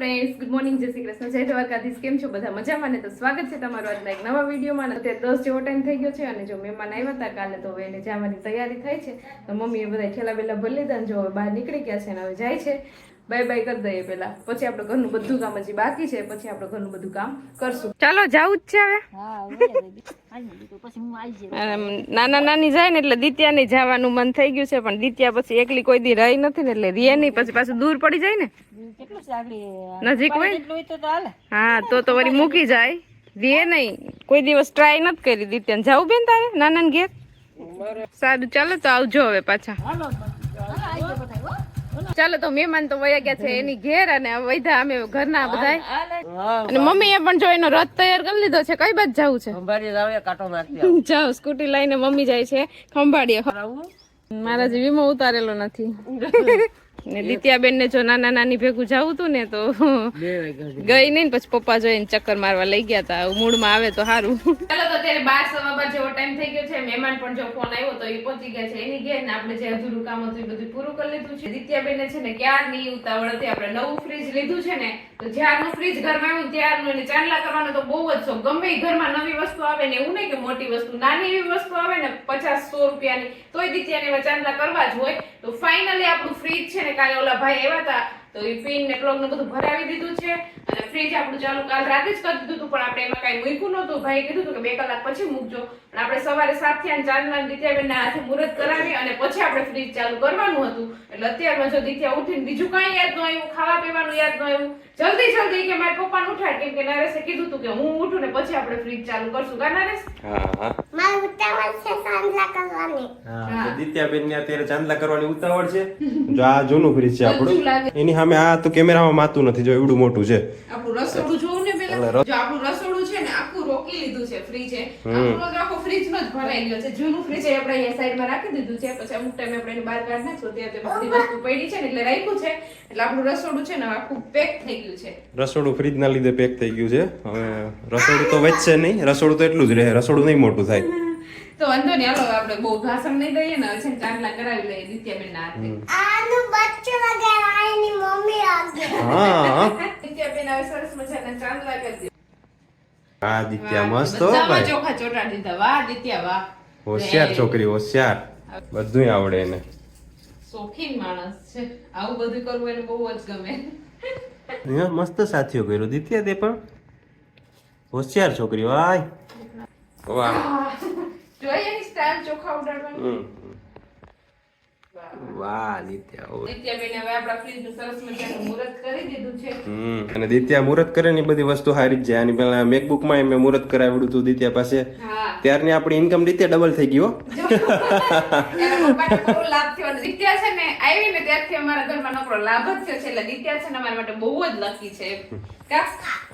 Friends good morning જય શ્રી કૃષ્ણ. જય દ્વારકાધીશ. કેમ છો બધા? મજામાં ને? તો સ્વાગત છે તમારું આજના એક નવા વિડીયોમાં. અત્યારે દસ જેવો ટાઈમ થઈ ગયો છે અને જો મહેમાન આવ્યા હતા કાલે, તો હવે એને જવાની તૈયારી થાય છે. તો મમ્મીએ બધા ખેલા બેલા ભરી લીધા જો હવે બહાર નીકળી ગયા છે અને હવે જાય છે. બાય બાય કરી દઈએ પેલા પછી આપણે ઘરનું બધું કામ હજી બાકી છે પછી આપણે ઘરનું બધું કામ કરશું. ચાલો જવું જ છે હવે. હા હવે આવી દીધું પછી હું આવી જઈશ અને નાના નાની જાય ને એટલે દિત્યા દિત્યાને જવાનું મન થઈ ગયું છે પણ દિત્યા પછી એકલી કોઈ દી રહી નથી ને એટલે રીએ નહીં પછી પાછું દૂર પડી જાય ને. નજીક હોય? હા તો તો વળી મૂકી જાય. રીએ નહીં. કોઈ દિવસ ટ્રાય નથી કરી દિત્યાને. જવું બેન તારે નાના ને ઘેર સારું ચાલો તો આવજો હવે પાછા. ચાલો તો મહેમાન તો વયા ગયા છે એની ઘેર અને વૈધા અમે ઘરના બધા અને અને મમ્મીએ પણ જો એનો રથ તૈયાર કરી લીધો છે કઈ બાજુ જવું છે? ખંભાળી જાવ કાંટો મારતી જાઓ સ્કૂટી લઈને મમ્મી જાય છે ખંભાળીએ મારા જે વીમો ઉતારેલો નથી. ને દિત્યાબેન ને જો નાના નાની ભેગું જવું હતું ને તો ગઈ નઈ ને પછી પપ્પા જોઈને ચક્કર મારવા લઈ ગયા હતા મૂડમાં આવે તો સારું ચાલો તો અત્યારે બાર સવા બાર જેવો ટાઈમ થઈ ગયો છે. મહેમાન પણ જો ફોન આવ્યો તો એ પહોંચી ગયા છે. એની ઘેર ને આપણે જે અધૂરું કામ હતું એ બધું પૂરું કરી લીધું છે. દિત્યાબેન છે ને ક્યારની ઉતાવળ હતી? આપણે નવું ફ્રીજ લીધું છે ને તો જ્યારનું ફ્રીજ ઘરમાં આવ્યું ત્યારનું એને ચાંદલા કરવાનો તો બહુ જ શોખ. ગમે ઘરમાં નવી વસ્તુ આવે ને એવું નહીં કે મોટી વસ્તુ. નાની એવી વસ્તુ આવે ને પચાસ સો રૂપિયાની તોય દિત્યાને એવા ચાંદલા કરવા જ હોય. તો ફાઇનલી આપણું ફ્રીજ છે ને કાલે ઓલા ભાઈ આવ્યા હતા તો એ પિન ને પ્લગ ને બધું ભરાવી દીધું છે. અને ફ્રીજ આપણું ચાલુ કાલ રાતે જ કરી દીધું હતું પણ આપણે એમાં કઈ મૂક્યું નહોતું. ભાઈ કીધું હતું કે બે કલાક પછી મૂકજો. પણ આપણે સવારે સાતથી ચાંદલા દિત્યાબેન હાથે મુહૂર્ત કરાવી અને પછી આપણે ફ્રીજ ચાલુ કરવાનું હતું. એટલે અત્યારમાં જો દિત્યા ઉઠીને બીજું કાંઈ યાદ ન આવ્યું ખાવા પીવાનું યાદ ન આવ્યું. જલ્દી જલ્દી કે મારા પપ્પાને ઉઠાડ કેમ કે નરેશે કીધું હતું કે હું ઉઠું ને પછી આપણે ફ્રીજ ચાલુ કરશું. કા નરેશ? હા ઉતાવળ છે સાંજલા કરવાની. હા દિત્યાબેન ને અત્યારે ચાંદલા કરવાની ઉતાવળ છે. જો આ જૂનું ફ્રીજ છે આપણું એની સામે આ તો કેમેરામાં માતું નથી જો એવડું મોટું છે. આપણું રસોડું જોવું ને પેલા? જો આપણું રસોડું છે ને આખું રોકી લીધું છે ફ્રીજે આપણો આખો ફ્રીજ નો જ ભરાઈ ગયો છે. જૂનું ફ્રીજ આપણે અહીંયા સાઈડમાં રાખી દીધું છે. પછી અમુક ટાઈમે આપણે એને બહાર કાઢ નાખશું ત્યાં તે બધી વસ્તુ પડી છે ને એટલે રાખ્યું છે. એટલે આપણું રસોડું છે ને આખું પેક થઈ ગયું છે. રસોડું ફ્રીજ ના લીધે પેક થઈ ગયું છે. હવે રસોડું તો વધશે નહીં રસોડું તો એટલું જ રહે. રસોડું નહીં મોટું થાય. તો વાંધો નહીં. હાલો આપણે બહુ ભાષણ નહીં દઈએ ને છે ચાંદલા કરાવી લઈએ દિત્યાબેન ના હાથે આનું બચ્ચું વગર આની મમ્મી આવશે હા. દિત્યાબેન હવે સરસ મજાના ચાંદલા કરી દિત્યા મસ્ત હો ભાઈ. ચોખા દીધા. વાહ દિત્યા વાહ. હોશિયાર છોકરી હોશિયાર. બધું આવડે એને. શોખીન માણસ છે. આવું બધું કરવું એને બહુ જ ગમે. મસ્ત સાથીઓ કર્યો. દિત્યા તે પણ? હોશિયાર છોકરી વાય. વાહ. જોઈએ એની સ્ટાઇલ ચોખા ઉડાડવાની? વાહ. દિત્યા ઓ નિત્યાબેન હવે આપણા ફ્રીજનું સરસ મજાનું મુહૂર્ત કરી દીધું છે. અને દિત્યા મુહૂર્ત કરે ને એ બધી વસ્તુ સારી જ જાય. આની પહેલા મેકબુકમાં મેં મુહૂર્ત કરાવ્યું હતું દિત્યા પાસે. ત્યારની આપણી ઇન્કમ દિત્યા ડબલ થઈ બહુ લાભ થયો. દિત્યા છે ને આવી ને ત્યારથી અમારા ઘરમાં નોકરો લાભ જ થયો છે. એટલે દિત્યા છે ને અમારા માટે બહુ જ લકી છે.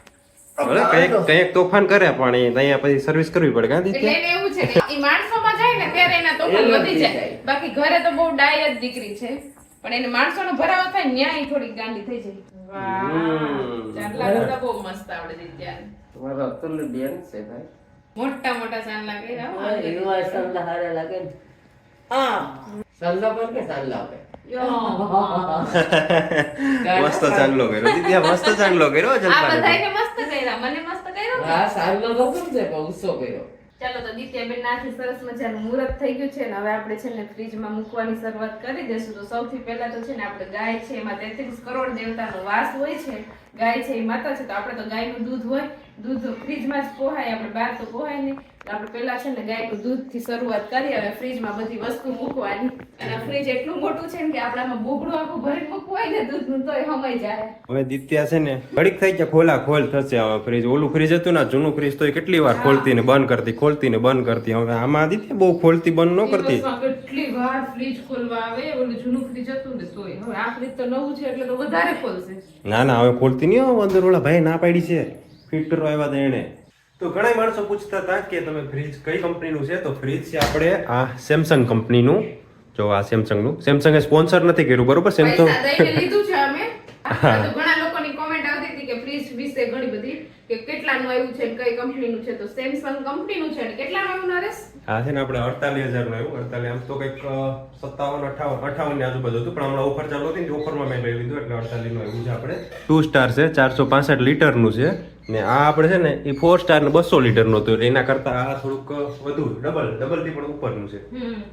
કંઈક કંઈક તોફાન કરે પણ અહીંયા પછી સર્વિસ કરવી પડે કાં એટલે એને એવું છે ને માણસોમાં જાય ને ત્યારે એના તોફાન વધી જાય. બાકી ઘરે તો બહુ ડાય જ દીકરી છે. પણ એને માણસોનો ભરાવો થાય ને ન્યાય થોડીક ગાંડી થઈ જાય. વાહ ચાંદલા કરતા બહુ મસ્ત આવડે ત્યારે. તમારો અતુલ બેન છે ભાઈ. મોટા મોટા ચાંદલા કર્યા હો. હા, એવા લાગે ને. હા. સલ્લા પર કે સલ્લા પર? મસ્ત ચાંદલો કર્યો દીદી મસ્ત ચાંદલો કર્યો બધાયને મસ્ત કર્યા મને મસ્ત કર્યો હા સારું તો કેમ છે પણ ઉસો કર્યો. ચાલો તો દિત્યાબેન નાથી સરસ મજાનું મુહૂર્ત થઈ ગયું છે ને હવે આપણે છે ને ફ્રીજમાં મૂકવાની શરૂઆત કરી દેશું તો સૌથી પહેલા તો છે ને આપણે ગાય છે એમાં તેત્રીસ કરોડ દેવતાનો વાસ હોય છે. ગાય છે એ માતા છે તો આપણે તો ગાયનું દૂધ હોય. દૂધ ફ્રીજમાં જ પોહાય આપણે બહાર તો પોહાય નહીં. આપણે પહેલા છે ને ગાયનું દૂધથી શરૂઆત કરી હવે ફ્રીજમાં બધી વસ્તુ મૂકવાની. અને ફ્રીજ એટલું મોટું છે ને કે આપણામાં બોગડું આખું ભરી મૂકવું હોય ને દૂધનું એ હમાઈ જાય. હવે દિત્યા છે ને ઘડીક થઈ ગયા ખોલા ખોલ થશે હવે ફ્રીજ ઓલું ફ્રીજ હતું ને જૂનું ફ્રીજ તો એ કેટલી વાર ખોલતી ને બંધ કરતી ખોલતી ને બંધ કરતી. હવે આમાં દિત્યા બહુ ખોલતી બંધ ન કરતી. કેટલી વાર ફ્રીજ ખોલવા આવે ઓલું જૂનું ફ્રીજ હતું ને તોય. હવે આ ફ્રીજ તો નવું છે એટલે તો વધારે ખોલશે. ના ના હવે ખોલતી નહીં અંદર ઓલા ભાઈ ના પાડી છે. ફિટ કરવા આવ્યા હતા એને તો ઘણા માણસો પૂછતા હતા કે તમે ફ્રીજ કઈ કંપનીનું છે? તો ફ્રીજ છે આપણે આ સેમસંગ કંપનીનું જો આ સેમસંગનું સેમસંગે સ્પોન્સર નથી કર્યું બરોબર? સેમસંગ લીધું છે અમે. તો ઘણા લોકોની કોમેન્ટ આવતી હતી કે ફ્રીજ વિશે ઘણી બધી કે કેટલાનું આવ્યું છે કઈ કંપનીનું છે. તો સેમસંગ કંપનીનું છે અને કેટલાનું આવ્યું નરેશ? આ છે ને આપણે અડતાલીસ હજારનું આવ્યું. અડતાલીસ આમ તો કંઈક સત્તાવન અઠાવન અઠાવનની આજુબાજુ હતું. પણ હમણાં ઓફર ચાલુ હતી ને ઓફરમાં મેં લઈ લીધું એટલે અડતાલીસનું આવ્યું છે આપણે. ટુ સ્ટાર છે ચારસો પાસઠ લીટરનું છે. ને આ આપણે છે ને એ ફોર સ્ટાર ને બસો લીટરનું હતું એના કરતા આ થોડુંક વધુ ડબલ ડબલથી પણ ઉપરનું છે.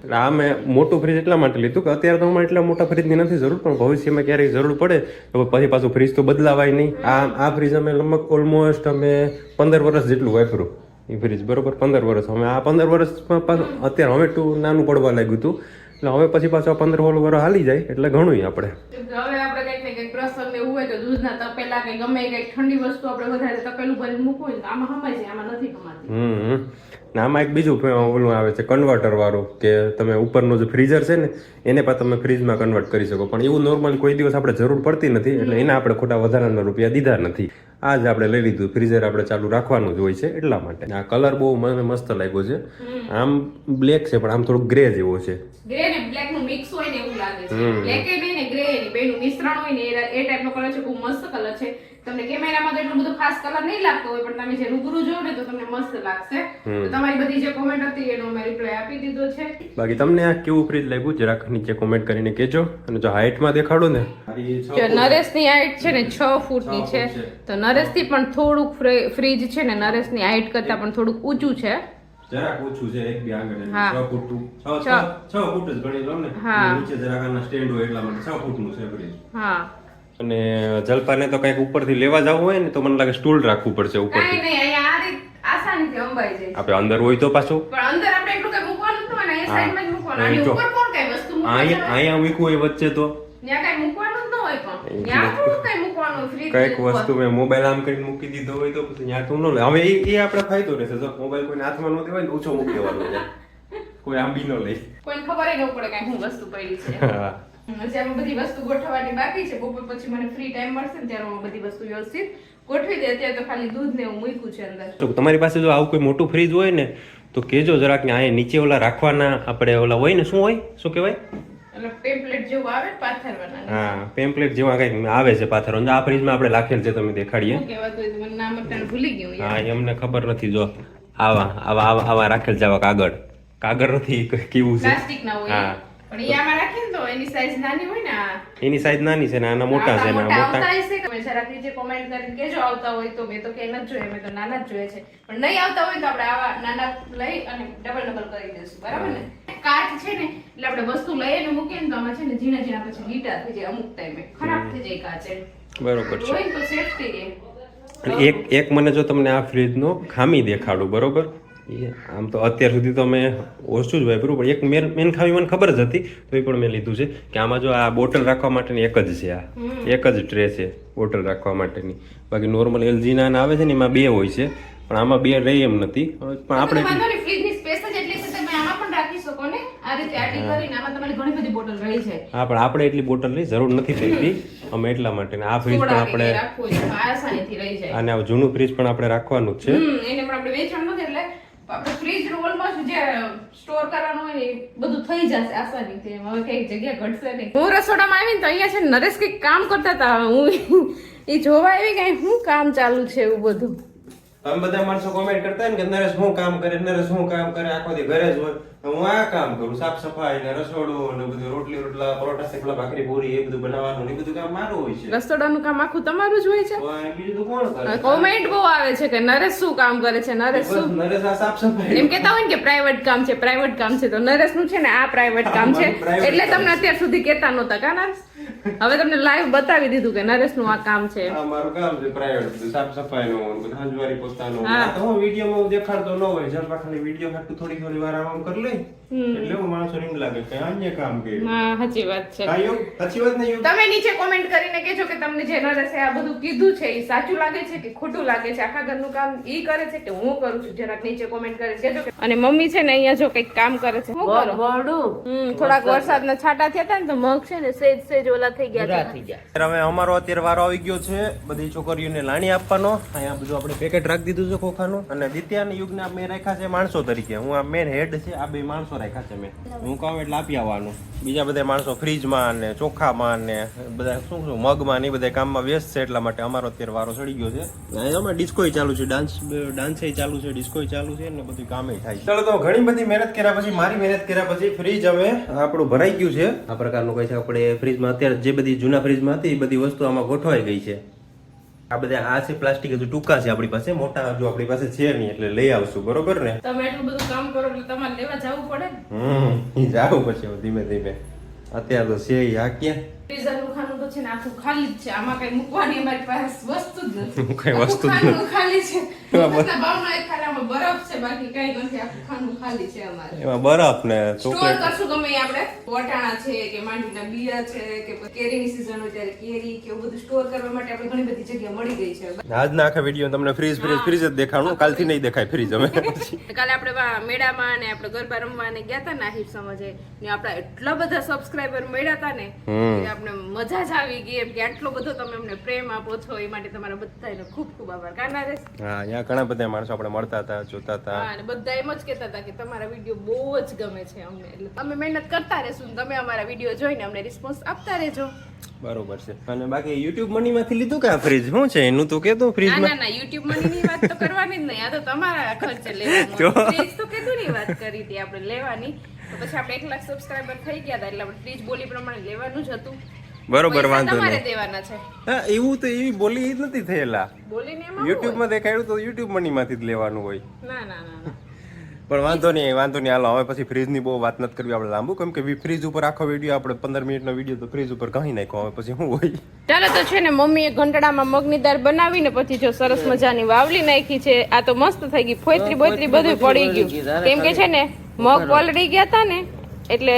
એટલે આ મેં મોટું ફ્રીજ એટલા માટે લીધું કે અત્યારે તો અમારે એટલા મોટા ફ્રીજની નથી જરૂર પણ ભવિષ્યમાં ક્યારેક જરૂર પડે તો પછી પાછું ફ્રીજ તો બદલાવાય નહીં. આ આ ફ્રીજ અમે લગભગ ઓલમોસ્ટ અમે પંદર વર્ષ જેટલું વાપર્યું. એ ફ્રીજ બરોબર પંદર વર્ષ. અમે આ પંદર વર્ષમાં અત્યારે હવે ટુ નાનું પડવા લાગ્યું હતું. એટલે હવે પછી પાછો પંદર સોળ વર્ષ હાલી જાય એટલે ઘણું આપણે. હવે આપણે કંઈક ને કંઈક પ્રસંગ એવું હોય તો દૂધના તપેલા કંઈક ગમે કંઈક ઠંડી વસ્તુ આપણે વધારે તપેલું ભરી મૂકવું આમાં હમાય છે આમાં નથી હમ. ને આમાં એક બીજું ઓલું આવે છે કન્વર્ટર વાળું કે તમે ઉપરનું જે ફ્રીઝર છે ને એને પણ તમે ફ્રીજમાં કન્વર્ટ કરી શકો. પણ એવું નોર્મલ કોઈ દિવસ આપણે જરૂર પડતી નથી એટલે એના આપણે ખોટા વધારાના રૂપિયા દીધા નથી. આ જ આપણે લઈ લીધું ફ્રીઝર આપણે ચાલુ રાખવાનું જ હોય છે એટલા માટે. આ કલર બહુ મને મસ્ત લાગ્યો છે. આમ બ્લેક છે પણ આમ થોડું ગ્રે જેવો છે. ગ્રે ને બ્લેકનું મિક્સ હોય ને એવું લાગે છે. બ્લેક એ ને ગ્રે ની બેનું મિશ્રણ હોય ને એ- એ ટાઈપનો કલર છે બહુ મસ્ત કલર છે. તમને કેમેરામાં તો એટલું બધું ખાસ કલર નહીં લાગતો હોય પણ તમે જે રૂબરૂ જોવો ને તો તમને મસ્ત લાગશે. તો તમારી બધી જે કોમેન્ટ હતી એનો મેં રિપ્લાય આપી દીધો છે. બાકી તમને આ કેવું ફ્રીજ લાગ્યું? જરાક નીચે કોમેન્ટ કરીને કહેજો. અને જો હાઇટમાં દેખાડો ને. જો નરેશની હાઈટ છે ને છ ફૂટની છે. તો નરેશથી પણ થોડુંક ફ્રી- ફ્રીજ છે ને નરેશની હાઈટ કરતાં પણ થોડુંક ઊંચું છે. જરાક ઓછું છે એક બે આગળ એટલે હા. છ ફૂટ ટુ- છ- છ. છ- છ ફૂટ જ ગણી લો ને. હા. નીચે જરાક આના સ્ટેન્ડ હોય એટલા માટે છ ફૂટનું છે ફ્રીજ હા. અને જલપાને તો કંઈક ઉપરથી લેવા જવું હોય ને તો મને લાગે સ્ટૂલ રાખવું પડશે કાંઈ ઉપરથી આપણે અંદર હોય તો પાછું. પણ અંદર આપણે એટલું કઈ મૂકવાનું જ હોય ને અહીંયા કઈ મૂકવા અહીંયા અહીંયા મૂકવું હોય વચ્ચે તો. ત્યાં કઈ મૂકવાનું ન હોય પણ. ત્યાં થોડું કઈ મૂકવાનું ફ્રીજ કંઈક વસ્તુ મેં મોબાઈલ આમ કરીને મૂકી દીધો હોય તો પછી ત્યાં તું ન લે. હવે એ એ આપણે ફાયદો રહેશે. જો મોબાઈલ કોઈને હાથમાં ન દેવાય ને ઓછો મૂકી દેવાનો કોઈ આમ બી ન લે. કોઈને ખબર ન પડે કઈ હું વસ્તુ પડી છે. હજી બધી વસ્તુ ગોઠવવાની બાકી છે. બપોર પછી મને ફ્રી ટાઈમ મળશે ને ત્યારે હું બધી વસ્તુ વ્યવસ્થિત ગોઠવી દે. અત્યારે તો ખાલી દૂધ ને એવું મૂક્યું છે અંદર. તો તમારી પાસે જો આવું કોઈ મોટું ફ્રીજ હોય ને તો કેજો જરાક ને અહીંયા નીચે ઓલા રાખવાના આપણે ઓલા હોય ને શું હોય? શું કહેવાય? એટલે જેવું આવે પાથરવાના. હા પેમ્પલેટ જેવા કંઈક આવે છે પાથરો. આ ફ્રીજમાં આપણે રાખેલ છે તમે દેખાડીએ. મને નામ ભૂલી ગયું હા એમને ખબર નથી. જો આવા આવા આવા રાખેલ છે આવા કાગળ. કાગળ નથી કેવું છે? પ્લાસ્ટિક ના હોય. હા. પણ એ આમાં રાખીએ તો એની સાઈઝ નાની હોય ને એની સાઈઝ નાની છે ને આના મોટા છે ને મોટા આવતા હશે તમે જરાક નીચે comment કરીને કેજો આવતા હોય તો મેં તો કે નથી જોયા મેં તો નાના જ જોયા છે. પણ નહીં આવતા હોય તો આપણે આવા નાના લઈ અને ડબલ ડબલ કરી દઈશું બરાબર ને? કાચ છે ને એટલે આપણે વસ્તુ લઈએ અને મૂકીએ ને તો આમાં છે ને ઝીણા ઝીણા પછી લીટા થઈ જાય અમુક ટાઈમે ખરાબ થઈ જાય કાચ બરોબર છે. હોય તો સેફ થઈ જાય એક એક મને જો તમને આ ફ્રીજનો ખામી દેખાડું બરોબર? આમ તો અત્યાર સુધી તો મેં ઓછું જ વાપર્યું પણ એક મેન મેન ખામી મને ખબર જ હતી તો એ પણ મેં લીધું છે કે આમાં જો આ બોટલ રાખવા માટેની એક જ છે આ. એક જ ટ્રે છે બોટલ રાખવા માટેની. બાકી નોર્મલ એલજીના આવે છે ને એમાં બે હોય છે પણ આમાં બે રહી એમ નથી. પણ આપણે હા પણ આપણે એટલી બોટલની જરૂર નથી પડતી. અમે એટલા માટે આ ફ્રીજ પણ આપણે અને આ જૂનું ફ્રીજ પણ આપણે રાખવાનું જ છે હમ એને પણ આપણે વેચવાનું નથી એટલે આપણે ફ્રીજ ઓલમોસ્ટ જે સ્ટોર કરવાનું હોય ને બધું થઈ જશે આસાની હવે કઈ જગ્યા ઘટશે નહીં. હું રસોડામાં આવીને તો અહીંયા છે નરેશ કંઈક કામ કરતા હતા. હું એ જોવા આવી કઈ શું કામ ચાલુ છે એવું બધું. તમે બધા માણસો કોમેન્ટ કરતા ને કે નરેશ શું કામ કરે નરેશ શું કામ કરે આખો દી ઘરે જ હોય. તો હું આ કામ કરું સાફ સફાઈ ને રસોડું ને બધું રોટલી રોટલા પરોઠા થેપલા ભાખરી પૂરી એ બધું બનાવવાનું એ બધું કામ મારું હોય છે. રસોડાનું કામ આખું તમારું જ હોય છે? બીજું તો કોણ કરે? કોમેન્ટ બહુ આવે છે કે નરેશ શું કામ કરે છે? નરેશ શું? નરેશ આ સાફ સફાઈ એમ કેતા હોય ને કે પ્રાઇવેટ કામ છે પ્રાઇવેટ કામ છે. તો નરેશનું છે ને આ પ્રાઇવેટ કામ છે. એટલે તમને અત્યાર સુધી કેતા નહોતા કા નરેશ? હવે તમને લાઈવ બતાવી દીધું કે નરેશનું આ કામ છે. આ મારું કામ છે પ્રાઇવેટ સાફ સફાઈ નું બધું હંજવારી પોતાનું. હા. આ તો હું વીડિયો માં દેખાડતો ન હોય જલપા ખાલી વીડિયો ખાતું થોડી થોડી વાર આમ કરી લે એટલે હું માણસો એમ લાગે કે અન્ય કામ કે હા સાચી વાત છે. હા સાચી વાત નહીં તમે નીચે કોમેન્ટ કરીને કહેજો કે તમને જે નરેશે આ બધું કીધું છે એ સાચું લાગે છે કે ખોટું લાગે છે? આખા ઘરનું કામ ઈ કરે છે કે હું કરું છું? જરાક નીચે કોમેન્ટ કરે કહેજો અને મમ્મી છે ને અહીંયા જો કંઈક કામ કરે છે હું કરો? થોડાક વરસાદના છાંટા થયા હતા ને તો મગ છે ને સેજ સેજ ઓલા થઈ ગયા થઈ હવે અમારો અત્યારે વારો આવી ગયો છે. બધી છોકરીઓને લાણી આપવાનો. અહીંયા બધું આપણે પેકેટ રાખી દીધું છે ખોખાનું. અને દિત્યા અને યુગને મેં રાખ્યા છે માણસો તરીકે. હું આ મેન હેડ છે આ બે માણસો રાખ્યા છે મેં. હું કહું એટલે આપી આવવાનું. બીજા બધા માણસો ફ્રીજમાં ને ચોખામાં ને બધા શું શું મગમાં ને બધા કામમાં વ્યસ્ત છે એટલા માટે અમારો અત્યારે વારો ચડી ગયો છે. અમે ડિસ્કોય ચાલુ છે ડાન્સ ડાન્સ ચાલુ છે ડિસ્કોય ચાલુ છે ને બધું કામે થાય છે. ચાલો તો ઘણી બધી મહેનત કર્યા પછી મારી મહેનત કર્યા પછી ફ્રીજ હવે આપણું ભરાઈ ગયું છે. આ પ્રકારનું કહે છે આપણે ફ્રીજમાં અત્યારે જે બધી જૂના ફ્રીજમાં હતી એ બધી વસ્તુ આમાં ગોઠવાઈ ગઈ છે. આ બધા આ છે પ્લાસ્ટિક હજુ ટૂંકા છે આપણી પાસે મોટા હજુ આપણી પાસે છે નહીં એટલે લઈ આવશું બરોબર ને? તમે એટલું બધું કામ કરો એટલે તમારે લેવા જવું પડે હમ જાવું પછી ધીમે ધીમે. અત્યારે તો છે ઈ છે ને આખું ખાલી જ છે. આમાં કઈ મૂકવાની અમારી પાસે વસ્તુ જ નથી. કઈ વસ્તુ જ નથી. ખાલી છે. એક ખાનામાં બરફ છે બાકી કઈ નથી. આખું ખાનું ખાલી છે અમારે. એમાં બરફ ને સ્ટોર કરશું ગમે આપણે. વટાણા છે કે માંડવીના બિયા છે કે કેરીની સીઝન હોય ત્યારે કેરી કે એવું બધું સ્ટોર કરવા માટે આપણે ઘણી બધી જગ્યા મળી ગઈ છે. આજના આખા વીડિયો તમને ફ્રીજ ફ્રીજ ફ્રીજ જ દેખાણું કાલથી નહીં દેખાય ફ્રીજ અમે. કાલે આપણે મેળામાં ને આપણે ગરબા રમવા ને ગયા હતા ને આહિર સમજે. ને આપણા એટલા બધા સબસ્ક્રાઇબર મળ્યા હતા ને આપણે મજા જ આવી ગઈ એમ કે આટલો બધો તમે અમને પ્રેમ આપો છો એ માટે તમારા બધાનો ખૂબ ખૂબ આભાર. કાના રે હા અહીંયા ઘણા બધા માણસો આપણે મળતા હતા જોતા હતા. હા અને બધા એમ જ કહેતા હતા કે તમારા વીડિયો બહુ જ ગમે છે અમને. એટલે અમે મહેનત કરતા રહેશું ને તમે અમારા વીડિયો જોઈને અમને રિસ્પોન્સ આપતા રહેજો. બરોબર છે. અને બાકી યુટ્યુબ મની માંથી લીધું કે આ ફ્રીજ શું છે? એનું તો કેતો ના ના ના યુટ્યુબ મનીની વાત તો કરવાની જ નહીં. આ તો તમારા ખર્ચે? લેવાનું ફ્રીજ તો કેતું ની વાત કરી હતી આપણે લેવાની? તો પછી આપણે એક લાખ સબસ્ક્રાઇબર થઈ ગયા હતા એટલે આપણે ફ્રીજ બોલી પ્રમાણે લેવાનું જ હતું. બરોબર વાંધો નહીં. હા એવું તો એવી બોલી જ નથી થયેલા. યુટ્યુબમાં દેખાડ્યું તો યુટ્યુબ મની માંથી જ લેવાનું હોય. ના ના ના ના. પણ વાંધો નહીં વાંધો નહીં હાલો હવે પછી ફ્રીજની બહુ વાત નથી કરવી આપણે લાંબુ. કેમ કે ફ્રીજ ઉપર આખો વીડિયો આપણે પંદર મિનિટનો વીડિયો તો ફ્રીજ ઉપર કહી નાખ્યો હવે પછી શું હોય? ચાલો તો છે ને મમ્મીએ ઘંટડામાં મગની દાળ બનાવીને પછી જો સરસ મજાની વાવલી નાખી છે આ તો મસ્ત થઈ ગઈ ફોતરી બોતરી બધું પડી ગયું. કેમ કે છે ને મગ પલળી ગયા હતા ને એટલે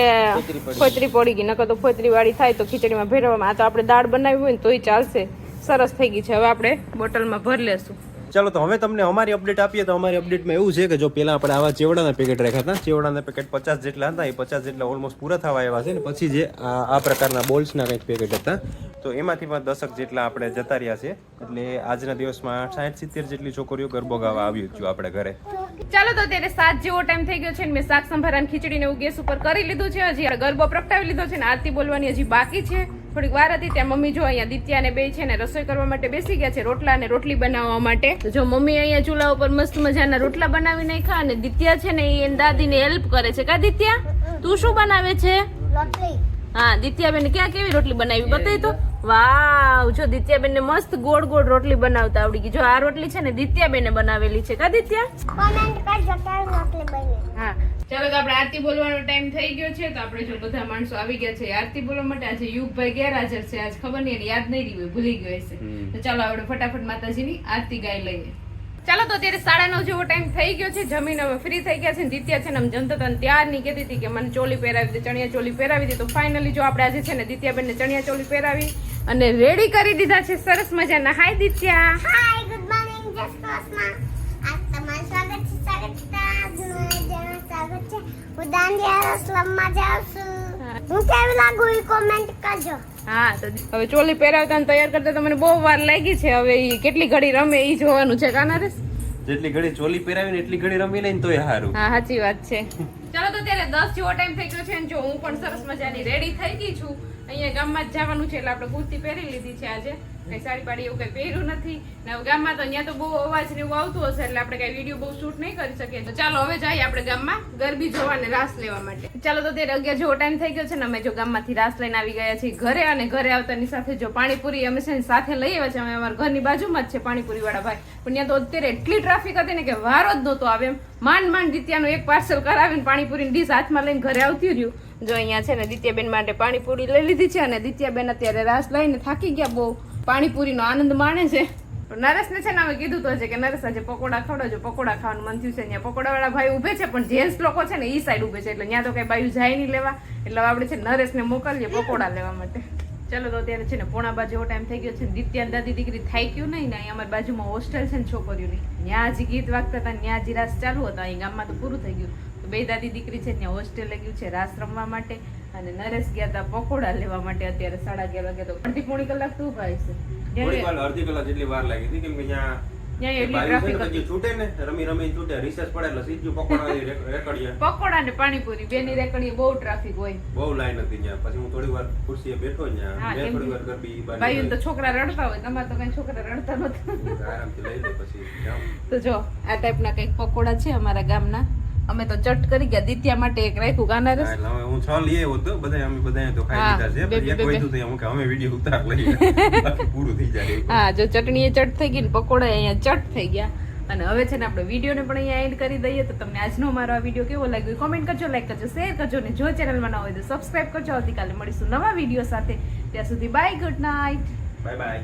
ફોતરી પડી ગઈ. નકર તો ફોતરી વાળી થાય તો ખીચડીમાં ભેરવામાં આ તો આપણે દાળ બનાવી હોય ને તોય ચાલશે. સરસ થઈ ગઈ છે. હવે આપણે બોટલમાં ભરી લેશું. ચાલો તો હવે તમને અમારી અપડેટ આપીએ તો અમારી અપડેટમાં એવું છે કે જો પહેલાં આપણે આવા ચેવડાના પેકેટ રાખ્યા હતા ચેવડાના પેકેટ પચાસ જેટલા હતા એ પચાસ જેટલા ઓલમોસ્ટ પૂરા થવા આવ્યા છે ને પછી જે આ આ પ્રકારના બોલ્સના કંઈક પેકેટ હતા તો એમાંથી પણ દશક જેટલા આપણે જતા રહ્યા છે એટલે આજના દિવસમાં સાઠ સિત્તેર જેટલી છોકરીઓ ગરબો ગાવા આવી છું આપણે ઘરે. ચાલો તો અત્યારે સાત જેવો ટાઈમ થઈ ગયો છે ને મેં શાક સંભારાની ખીચડી ને એવું ગેસ ઉપર કરી લીધું છે હજી ગરબો પ્રગટાવી લીધો છે ને આરતી બોલવાની હજી બાકી છે. થોડીક વાર હતી ત્યાં મમ્મી જો અહીંયા દિત્યા ને બે છે ને રસોઈ કરવા માટે બેસી ગયા છે રોટલા અને રોટલી બનાવવા માટે. જો મમ્મી અહીંયા ચૂલા ઉપર મસ્ત મજાના રોટલા બનાવી નાખ્યા અને દિત્યા છે ને એ દાદી દાદીને હેલ્પ કરે છે. કા દિત્યા તું શું બનાવે છે? રોટલી હા દિત્યાબેન ક્યાં કેવી રોટલી બનાવી બતાવી તો? વાવ જો દિત્યાબેન ને મસ્ત ગોળ ગોળ રોટલી બનાવતા આવડી ગઈ. જો આ રોટલી છે ને દિત્યાબેને બનાવેલી છે. કા દિત્યા? કોમેન્ટ કરજો કેવી રોટલી બની. હા. ચાલો તો આપણે આરતી બોલવાનો ટાઈમ થઈ ગયો છે તો આપણે જો બધા માણસો આવી ગયા છે આરતી બોલવા માટે. આજે યુગભાઈ ગેરહાજર છે. આજ ખબર નહીં યાદ નહીં રહી ભૂલી ગયો હશે. તો ચાલો આપણે ફટાફટ માતાજીની આરતી ગાઈ લઈએ. ચાલો તો અત્યારે સાડા નવ જેવો ટાઈમ થઈ ગયો છે. જમીન હવે ફ્રી થઈ ગયા છે ને દિત્યા છે ને આમ જમતા હતા ત્યારની કહેતી હતી કે મને ચોલી પહેરાવી દે ચણિયા ચોલી પહેરાવી દે. તો ફાઇનલી જો આપણે આજે છે ને દિત્યાબેનને ચણિયા ચોલી પહેરાવી અને રેડી કરી દીધા છે. સરસ મજાના. હાય દિત્યા. હાય ગુડ મોર્નિંગ જય શ્રી આજ તમારું સ્વાગત છે સ્વાગત છે. આજનું સ્વાગત છે. હું દાંડિયા સ્લમમાં જાઉં છું. હું. કેવી લાગુ એ કોમેન્ટ કરજો. હા તો હવે ચોલી પહેરાવતા ને તૈયાર કરતા તમને મને બહુ વાર લાગી છે. હવે એ કેટલી ઘડી રમે એ જોવાનું છે કાનારેસ જેટલી ઘડી ચોલી પહેરાવીને એટલી ઘડી રમી લઈને તોય સારું હા સાચી વાત છે. ચાલો તો ત્યારે દસ જેવો ટાઈમ થઈ ગયો છે ને જો હું પણ સરસ મજાની રેડી થઈ ગઈ છું. અહીંયા ગામમાં જ જવાનું છે એટલે આપણે કુર્તી પહેરી લીધી છે આજે. કઈ સાડી પાડી એવું કઈ પહેર્યું નથી. ને ગામમાં તો અહીંયા તો બહુ અવાજ ને એવું આવતું હશે એટલે આપણે કઈ વીડિયો બહુ શૂટ નહીં કરી શકીએ. તો ચાલો હવે જઈએ આપણે ગામમાં ગરબી જોવા ને રાસ લેવા માટે. ચાલો તો ત્યારે અગિયાર જેવો ટાઈમ થઈ ગયો છે ને અમે જો ગામમાંથી રાસ લઈને આવી ગયા છીએ ઘરે અને ઘરે આવતાની સાથે જો પાણીપુરી અમે છે સાથે લઈ આવ્યા છે અમે અમારા ઘરની બાજુમાં જ છે પાણીપુરી વાળા ભાઈ. પણ ત્યાં તો અત્યારે એટલી ટ્રાફિક હતી ને કે વારો જ નહોતો આવે એમ. માંડ માંડ દિત્યાનું એક પાર્સલ કરાવીને પાણીપુરીની ડીશ હાથમાં લઈને ઘરે આવતી રહ્યું. જો અહીંયા છે ને દિત્યાબેન માટે પાણીપુરી લઈ લીધી છે અને દિત્યાબેન અત્યારે રાસ લઈને થાકી ગયા બહુ. પાણીપુરીનો આનંદ માણે છે. નરેશને છે ને અમે કીધું તો છે કે નરેશ આજે પકોડા ખવડાવજો. પકોડા ખાવાનું મન થયું છે, ત્યાં પકોડાવાળા ભાઈ ઊભે છે, પણ જેન્ટ્સ લોકો છે ને એ સાઈડ ઊભે છે, એટલે ત્યાં તો કઈ બાયું જાય નહીં લેવા. એટલે આપણે છે નરેશને મોકલીએ પકોડા લેવા માટે. ચાલો તો અત્યારે છે ને પોણા બાજુ એવો ટાઈમ થઈ ગયો છે. દિત્યાન દાદી દીકરી થાય ગયું નહીં ને અહીંયા અમારી બાજુમાં હોસ્ટેલ છે ને છોકરીઓની. ત્યાં હજી ગીત વાગતા હતા ત્યાં હજી રાસ ચાલુ હતા. અહીં ગામમાં તો પૂરું થઈ ગયું. તો બે દાદી દીકરી છે ત્યાં હોસ્ટેલે ગયું છે રાસ રમવા માટે. અને નરેશ ગયા હતા પકોડા લેવા માટે અત્યારે સાડા અગિયાર વાગે તો અડધી પોણી કલાક તું ભાઈ છે અડધી કલાક જેટલી વાર લાગી હતી કેમ કે ત્યાં ને ને પાણીપુરી બેની રેકડી બહુ ટ્રાફિક હોય. બહુ લાઈન હતી પછી હું થોડી વાર ખુરશીએ બેઠો થોડી વાર ગરબી તો છોકરા રડતા હોય તમારે તો કઈ છોકરા રડતા નથી આરામથી લઈ લે પછી તો જો આ ટાઈપના કંઈક પકોડા છે અમારા ગામના. અમે તો ચટ કરી ગયા. દિત્યા માટે એક રાખ્યું ગાના રસ હા, છ લઈ આવ્યો તો બધા અમે બધા તો ખાઈ લીધા છે. એક બે- તો કે અમે વીડિયો ઉતાર લઈએ. બાકી પૂરું થઈ જાય હા જો ચટણી એ ચટ થઈ ગઈ ને પકોડા અહીંયા ચટ થઈ ગયા. અને હવે છે ને આપણે વિડીયોને પણ અહીંયા એન્ડ કરી દઈએ. તો તમને આજનો મારો આ વીડિયો કેવો લાગ્યો કોમેન્ટ કરજો લાઈક કરજો શેર કરજો. ને જો ચેનલમાં ન હોય તો સબસ્ક્રાઇબ કરજો. આવતીકાલે મળીશું નવા વીડિયો સાથે. ત્યાં સુધી bye good night bye bye